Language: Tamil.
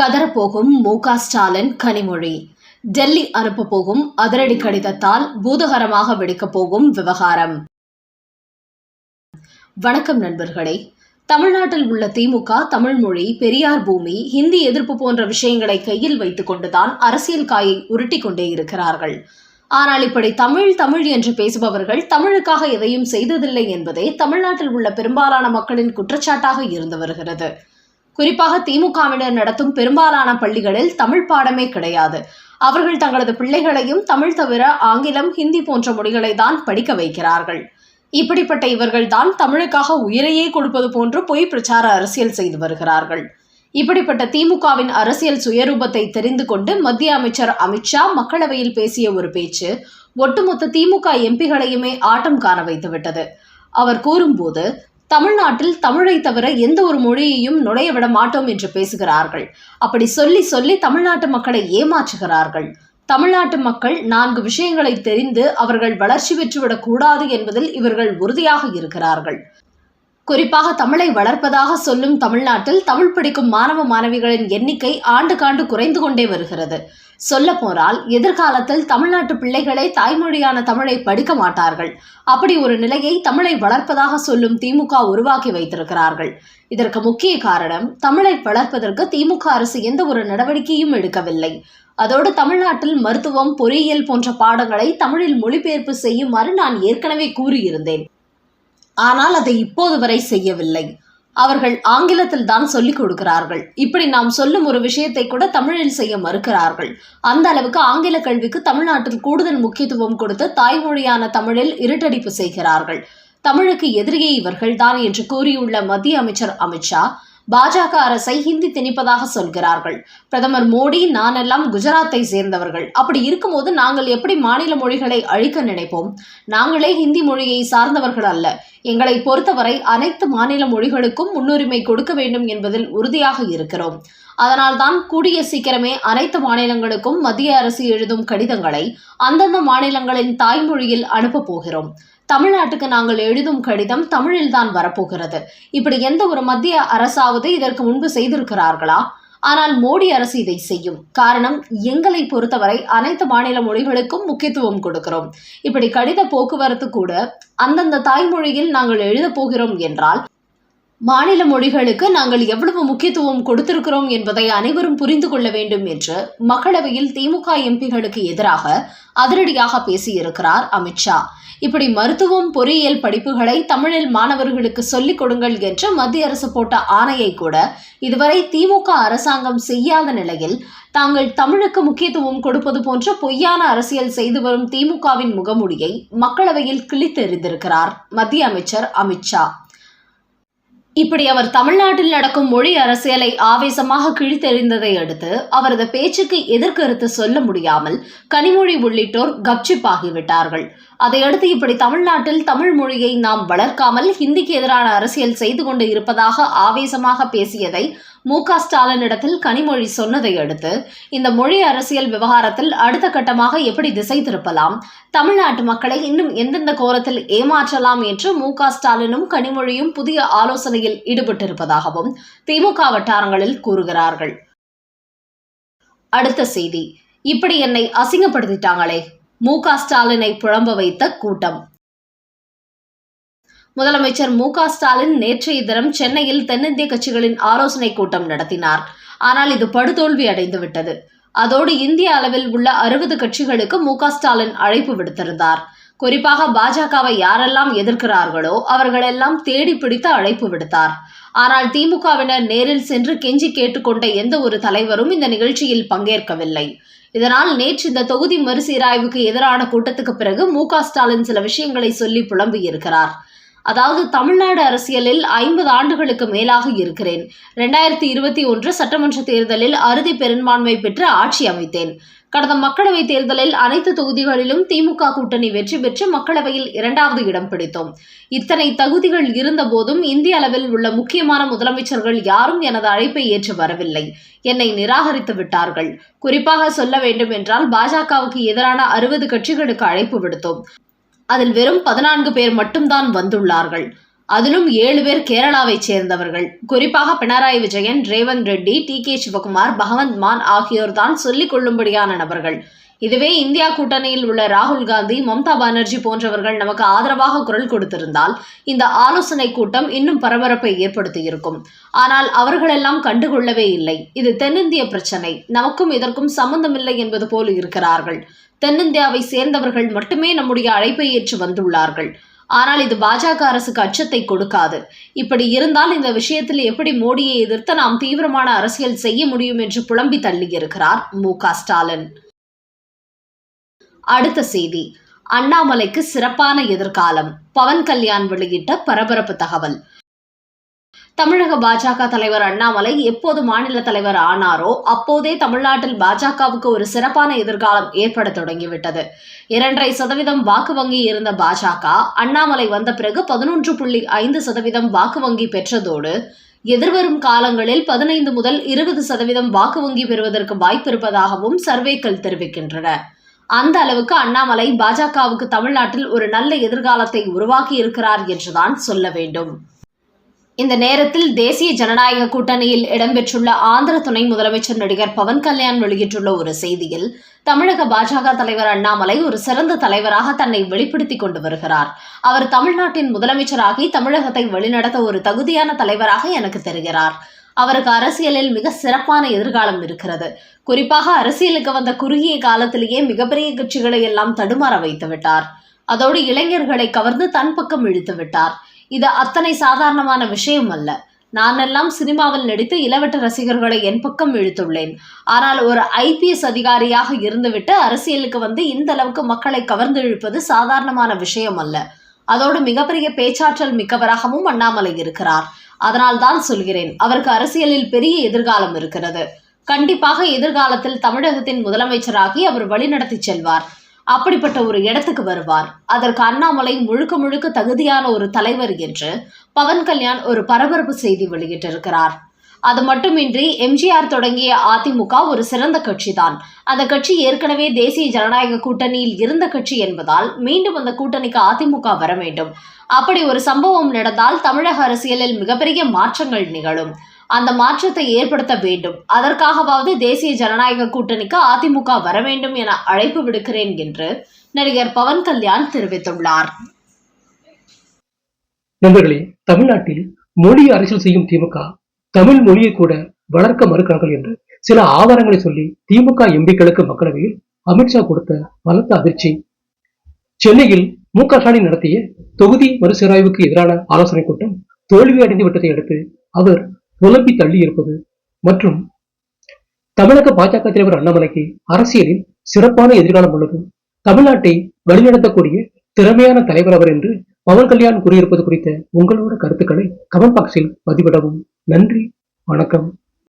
கதறப்போகும் மு க ஸ்டாலின் கனிமொழி. டெல்லி அனுப்பப் போகும் அதிரடி கடிதத்தால் பூதகரமாக வெடிக்கப் போகும் விவகாரம். வணக்கம் நண்பர்களே. தமிழ்நாட்டில் உள்ள திமுக தமிழ் மொழி பெரியார் பூமி ஹிந்தி எதிர்ப்பு போன்ற விஷயங்களை கையில் வைத்துக் கொண்டுதான் அரசியல் காயை உருட்டிக் கொண்டே இருக்கிறார்கள். ஆனால் இப்படி தமிழ் தமிழ் என்று பேசுபவர்கள் தமிழுக்காக எதையும் செய்ததில்லை என்பதே தமிழ்நாட்டில் உள்ள பெரும்பாலான மக்களின் குற்றச்சாட்டாக இருந்து வருகிறது. குறிப்பாக திமுகவினர் நடத்தும் பெரும்பாலான பள்ளிகளில் தமிழ் பாடமே கிடையாது. அவர்கள் தங்களது பிள்ளைகளையும் தமிழ் தவிர ஆங்கிலம் ஹிந்தி போன்ற மொழிகளை தான் படிக்க வைக்கிறார்கள். இப்படிப்பட்ட இவர்கள்தான் தமிழுக்காக உயிரையே கொடுப்பது போன்று பொய் பிரச்சார அரசியல் செய்து வருகிறார்கள். இப்படிப்பட்ட திமுகவின் அரசியல் சுயரூபத்தை தெரிந்து கொண்டு மத்திய அமைச்சர் அமித்ஷா மக்களவையில் பேசிய ஒரு பேச்சு ஒட்டுமொத்த திமுக எம்பிகளையுமே ஆட்டம் காண வைத்துவிட்டது. அவர் கூறும்போது தமிழ்நாட்டில் தமிழை தவிர எந்த ஒரு மொழியையும் நுழைய விட மாட்டோம் என்று பேசுகிறார்கள். அப்படி சொல்லி சொல்லி தமிழ்நாட்டு மக்களை ஏமாற்றுகிறார்கள். தமிழ்நாட்டு மக்கள் நான்கு விஷயங்களை தெரிந்து அவர்கள் வளர்ச்சி பெற்றுவிடக் கூடாது என்பதில் இவர்கள் உறுதியாக இருக்கிறார்கள். குறிப்பாக தமிழை வளர்ப்பதாக சொல்லும் தமிழ்நாட்டில் தமிழ் படிக்கும் மாணவ மாணவிகளின் எண்ணிக்கை ஆண்டுக்காண்டு குறைந்து கொண்டே வருகிறது. சொல்ல போனால் எதிர்காலத்தில் தமிழ்நாட்டு பிள்ளைகளே தாய்மொழியான தமிழை படிக்க மாட்டார்கள். அப்படி ஒரு நிலையை தமிழை வளர்ப்பதாக சொல்லும் திமுக உருவாக்கி வைத்திருக்கிறார்கள். இதற்கு முக்கிய காரணம் தமிழை வளர்ப்பதற்கு திமுக அரசு எந்த ஒரு நடவடிக்கையும் எடுக்கவில்லை. அதோடு தமிழ்நாட்டில் மருத்துவம் பொறியியல் போன்ற பாடங்களை தமிழில் மொழிபெயர்ப்பு செய்யுமாறு நான் ஏற்கனவே கூறியிருந்தேன். ஆனால் அதை இப்போது வரை செய்யவில்லை. அவர்கள் ஆங்கிலத்தில் தான் சொல்லிக் கொடுக்கிறார்கள். இப்படி நாம் சொல்லும் ஒரு விஷயத்தை கூட தமிழில் செய்ய மறுக்கிறார்கள். அந்த அளவுக்கு ஆங்கில கல்விக்கு தமிழ்நாட்டில் கூடுதல் முக்கியத்துவம் கொடுத்து தாய்மொழியான தமிழில் இருட்டடிப்பு செய்கிறார்கள். தமிழுக்கு எதிரியே இவர்கள்தான் என்று கூறியுள்ள மத்திய அமைச்சர் அமித்ஷா பாஜக அரசை ஹிந்தி திணிப்பதாக சொல்கிறார்கள். பிரதமர் மோடி நானெல்லாம் குஜராத்தை சேர்ந்தவர்கள். அப்படி இருக்கும்போது நாங்கள் எப்படி மாநில மொழிகளை அழிக்க நினைப்போம்? நாங்களே ஹிந்தி மொழியை சார்ந்தவர்கள் அல்ல. எங்களை பொறுத்தவரை அனைத்து மாநில மொழிகளுக்கும் முன்னுரிமை கொடுக்க வேண்டும் என்பதில் உறுதியாக இருக்கிறோம். அதனால்தான் கூடிய சீக்கிரமே அனைத்து மாநிலங்களுக்கும் மத்திய அரசு எழுதும் கடிதங்களை அந்தந்த மாநிலங்களின் தாய்மொழியில் அனுப்பப் போகிறோம். தமிழ்நாட்டுக்கு நாங்கள் எழுதும் கடிதம் தமிழில்தான் வரப்போகிறது. இப்படி எந்த ஒரு மத்திய அரசாவது இதற்கு முன்பு செய்திருக்கிறார்களா? ஆனால் மோடி அரசு இதை செய்யும். காரணம் எங்களை பொறுத்தவரை அனைத்து மாநில மொழிகளுக்கும் முக்கியத்துவம் கொடுக்கிறோம். இப்படி கடித போக்குவரத்து கூட அந்தந்த தாய்மொழியில் நாங்கள் எழுதப் போகிறோம் என்றால் மாநில மொழிகளுக்கு நாங்கள் எவ்வளவு முக்கியத்துவம் கொடுத்திருக்கிறோம் என்பதை அனைவரும் புரிந்து கொள்ள வேண்டும் என்று மக்களவையில் திமுக எம்பிகளுக்கு எதிராக அதிரடியாக பேசியிருக்கிறார் அமித்ஷா இப்படி மருத்துவம் பொறியியல் படிப்புகளை தமிழில் மாணவர்களுக்கு சொல்லிக் கொடுங்கள் என்று மத்திய அரசு போட்ட ஆணையை கூட இதுவரை திமுக அரசாங்கம் செய்யாத நிலையில் தாங்கள் தமிழுக்கு முக்கியத்துவம் கொடுப்பது போன்ற பொய்யான அரசியல் செய்து வரும் திமுகவின் முகமூடியை மக்களவையில் கிழித்தெறிந்திருக்கிறார் மத்திய அமைச்சர் அமித்ஷா இப்படி அவர் தமிழ்நாட்டில் நடக்கும் மொழி அரசியலை ஆவேசமாக கிழித்தெறிந்ததை அடுத்து அவரது பேச்சுக்கு எதிர்கருத்து சொல்ல முடியாமல் கனிமொழி உள்ளிட்டோர் கப்சிப்பாகிவிட்டார்கள் அதையடுத்து இப்படி தமிழ்நாட்டில் தமிழ் மொழியை நாம் வளர்க்காமல் ஹிந்திக்கு எதிரான அரசியல் செய்து கொண்டு இருப்பதாக ஆவேசமாக பேசியதை மு க ஸ்டாலினிடத்தில் கனிமொழி சொன்னதை அடுத்து இந்த மொழி அரசியல் விவகாரத்தில் அடுத்த கட்டமாக எப்படி திசை திருப்பலாம்? தமிழ்நாட்டு மக்களை இன்னும் எந்தெந்த கோரத்தில் ஏமாற்றலாம் என்று மு க ஸ்டாலினும் கனிமொழியும் புதிய ஆலோசனையில் ஈடுபட்டிருப்பதாகவும் திமுக வட்டாரங்களில் கூறுகிறார்கள். அடுத்த செய்தி. இப்படி என்னை அசிங்கப்படுத்திட்டாங்களே. மு க ஸ்டாலினை புழம்ப வைத்த கூட்டம். முதலமைச்சர் மு க ஸ்டாலின் நேற்றைய தினம் சென்னையில் தென்னிந்திய கட்சிகளின் ஆலோசனை கூட்டம் நடத்தினார். ஆனால் இது படுதோல்வி அடைந்து விட்டது. அதோடு இந்திய அளவில் உள்ள அறுபது கட்சிகளுக்கு மு க ஸ்டாலின் அழைப்பு விடுத்திருந்தார். குறிப்பாக பாஜகவை யாரெல்லாம் எதிர்க்கிறார்களோ அவர்களெல்லாம் தேடி பிடித்து அழைப்பு விடுத்தார். ஆனால் திமுகவினர் நேரில் சென்று கெஞ்சி கேட்டுக்கொண்ட எந்த ஒரு தலைவரும் இந்த நிகழ்ச்சியில் பங்கேற்கவில்லை. இதனால் நேற்று இந்த தொகுதி மறுசீராய்வுக்கு எதிரான கூட்டத்துக்கு பிறகு மு ஸ்டாலின் சில விஷயங்களை சொல்லி புலம்பியிருக்கிறார் அதாவது தமிழ்நாடு அரசியலில் ஐம்பது ஆண்டுகளுக்கு மேலாக இருக்கிறேன். ரெண்டாயிரத்தி இருபத்தி ஒன்று சட்டமன்ற தேர்தலில் அறுதி பெரும்பான்மை பெற்று ஆட்சி அமைத்தேன். கடந்த மக்களவைத் தேர்தலில் அனைத்து தொகுதிகளிலும் திமுக கூட்டணி வெற்றி பெற்று மக்களவையில் இரண்டாவது இடம் பிடித்தோம். இத்தனை தகுதிகள் இருந்தபோதும் இந்திய அளவில் உள்ள முக்கியமான முதலமைச்சர்கள் யாரும் எனது அழைப்பை ஏற்று வரவில்லை. என்னை நிராகரித்து விட்டார்கள். குறிப்பாக சொல்ல வேண்டும் என்றால் பாஜகவுக்கு எதிரான அறுபது கட்சிகளுக்கு அழைப்பு விடுத்தோம். அதில் வெறும் பதினான்கு பேர் மட்டும்தான் வந்துள்ளார்கள். அதிலும் ஏழு பேர் கேரளாவைச் சேர்ந்தவர்கள். குறிப்பாக பினராயி விஜயன் ரேவந்த் ரெட்டி டி கே சிவகுமார் பகவந்த் மான் ஆகியோர் தான் சொல்லிக் கொள்ளும்படியான நபர்கள். இதுவே இந்தியா கூட்டணியில் உள்ள ராகுல் காந்தி மம்தா பானர்ஜி போன்றவர்கள் நமக்கு ஆதரவாக குரல் கொடுத்திருந்தால் இந்த ஆலோசனை கூட்டம் இன்னும் பரபரப்பை ஏற்படுத்தியிருக்கும். ஆனால் அவர்களெல்லாம் கண்டுகொள்ளவே இல்லை. இது தென்னிந்திய பிரச்சனை. நமக்கும் இதற்கும் சம்பந்தமில்லை என்பது போல் இருக்கிறார்கள். தென்னிந்தியாவை சேர்ந்தவர்கள் மட்டுமே நம்முடைய அழைப்பை ஏற்று வந்துள்ளார்கள். ஆனால் இது பாஜக அரசுக்கு அச்சத்தை கொடுக்காது. இப்படி இருந்தால் இந்த விஷயத்தில் எப்படி மோடியை எதிர்த்து நாம் தீவிரமான அரசியல் செய்ய முடியும் என்று புலம்பி தள்ளியிருக்கிறார் மு க ஸ்டாலின். அடுத்த செய்தி. அண்ணாமலைக்கு சிறப்பான எதிர்காலம். பவன் கல்யாண் வெளியிட்ட பரபரப்பு தகவல். தமிழக பாஜக தலைவர் அண்ணாமலை எப்போது மாநில தலைவர் ஆனாரோ அப்போதே தமிழ்நாட்டில் பாஜகவுக்கு ஒரு சிறப்பான எதிர்காலம் ஏற்பட தொடங்கிவிட்டது. இரண்டரை சதவீதம் வாக்கு வங்கி இருந்த பாஜக அண்ணாமலை வந்த பிறகு பதினொன்று புள்ளி ஐந்து சதவீதம் வாக்கு வங்கி பெற்றதோடு எதிர்வரும் காலங்களில் பதினைந்து முதல் இருபது சதவீதம் வாக்கு வங்கி பெறுவதற்கு வாய்ப்பு இருப்பதாகவும் சர்வேக்கள் தெரிவிக்கின்றன. அந்த அளவுக்கு அண்ணாமலை பாஜகவுக்கு தமிழ்நாட்டில் ஒரு நல்ல எதிர்காலத்தை உருவாக்கி இருக்கிறார் என்றுதான் சொல்ல வேண்டும். இந்த நேரத்தில் தேசிய ஜனநாயக கூட்டணியில் இடம்பெற்றுள்ள ஆந்திர துணை முதலமைச்சர் நடிகர் பவன் கல்யாண் வெளியிட்டுள்ள ஒரு செய்தியில் தமிழக பாஜக தலைவர் அண்ணாமலை ஒரு சிறந்த தலைவராக தன்னை வெளிப்படுத்திக் கொண்டு வருகிறார். அவர் தமிழ்நாட்டின் முதலமைச்சராகி தமிழகத்தை வழிநடத்த ஒரு தகுதியான தலைவராக எனக்கு தெரிகிறார். அவருக்கு அரசியலில் மிக சிறப்பான எதிர்காலம் இருக்கிறது. குறிப்பாக அரசியலுக்கு வந்த குறுகிய காலத்திலேயே மிகப்பெரிய கட்சிகளை எல்லாம் தடுமாற வைத்து விட்டார் அதோடு இளைஞர்களை கவர்ந்து தன் பக்கம் இழுத்து விட்டார். இது அத்தனை சாதாரணமான விஷயம் அல்ல. நானெல்லாம் சினிமாவில் நடித்து இளவட்ட ரசிகர்களை என் பக்கம் இழுத்துள்ளேன். ஆனால் ஒரு ஐபிஎஸ் அதிகாரியாக இருந்துவிட்டு அரசியலுக்கு வந்து இந்த அளவுக்கு மக்களை கவர்ந்து இழுப்பது சாதாரணமான விஷயம் அல்ல. அதோடு மிகப்பெரிய பேச்சாற்றல் மிக்கவராகவும் அண்ணாமலை இருக்கிறார். அதனால் தான் சொல்கிறேன் அவருக்கு அரசியலில் பெரிய எதிர்காலம் இருக்கிறது. கண்டிப்பாக எதிர்காலத்தில் தமிழகத்தின் முதலமைச்சராகி அவர் வழிநடத்தி செல்வார். அப்படிப்பட்ட ஒரு இடத்துக்கு வருவார். அதற்கு அண்ணாமலை முழுக்க முழுக்க தகுதியான ஒரு தலைவர் என்று பவன் கல்யாண் ஒரு பரபரப்பு செய்தி வெளியிட்டிருக்கிறார். அது மட்டுமின்றி எம்ஜிஆர் தொடங்கிய அதிமுக ஒரு சிறந்த கட்சிதான். அந்த கட்சி ஏற்கனவே தேசிய ஜனநாயக கூட்டணியில் இருந்த கட்சி என்பதால் மீண்டும் அந்த கூட்டணிக்கு அதிமுக வர வேண்டும். அப்படி ஒரு சம்பவம் நடந்தால் தமிழக அரசியலில் மிகப்பெரிய மாற்றங்கள் நிகழும். அந்த மாற்றத்தை ஏற்படுத்த வேண்டும். அதற்காகவாவது தேசிய ஜனநாயக கூட்டணிக்கு அதிமுக வர வேண்டும் என அழைப்பு விடுக்கிறேன் என்று நடிகர் பவன் கல்யாண் தெரிவித்துள்ளார். நண்பர்களே தமிழ்நாட்டில் மொழி அரசியல் செய்யும் திமுக தமிழ் மொழியை கூட வளர்க்க மறுக்கிறார்கள் என்று சில ஆதாரங்களை சொல்லி திமுக எம்பிக்களுக்கு மக்களவையில் அமித்ஷா கொடுத்த பலத்த அதிர்ச்சி. சென்னையில் மு க ஸ்டாலின் நடத்திய தொகுதி மறுசீராய்வுக்கு எதிரான ஆலோசனை கூட்டம் தோல்வி அடைந்து விட்டதை அடுத்து அவர் புலம்பி தள்ளி இருப்பது மற்றும் தமிழக பாஜக தலைவர் அண்ணாமலைக்கு அரசியலில் சிறப்பான எதிர்காலம் உள்ளது. தமிழ்நாட்டை வழிநடத்தக்கூடிய திறமையான தலைவர் அவர் என்று பவன் கல்யாண் கூறியிருப்பது குறித்த உங்களோட கருத்துக்களை கமெண்ட் பாக்ஸில் பதிவிடவும். நன்றி வணக்கம்.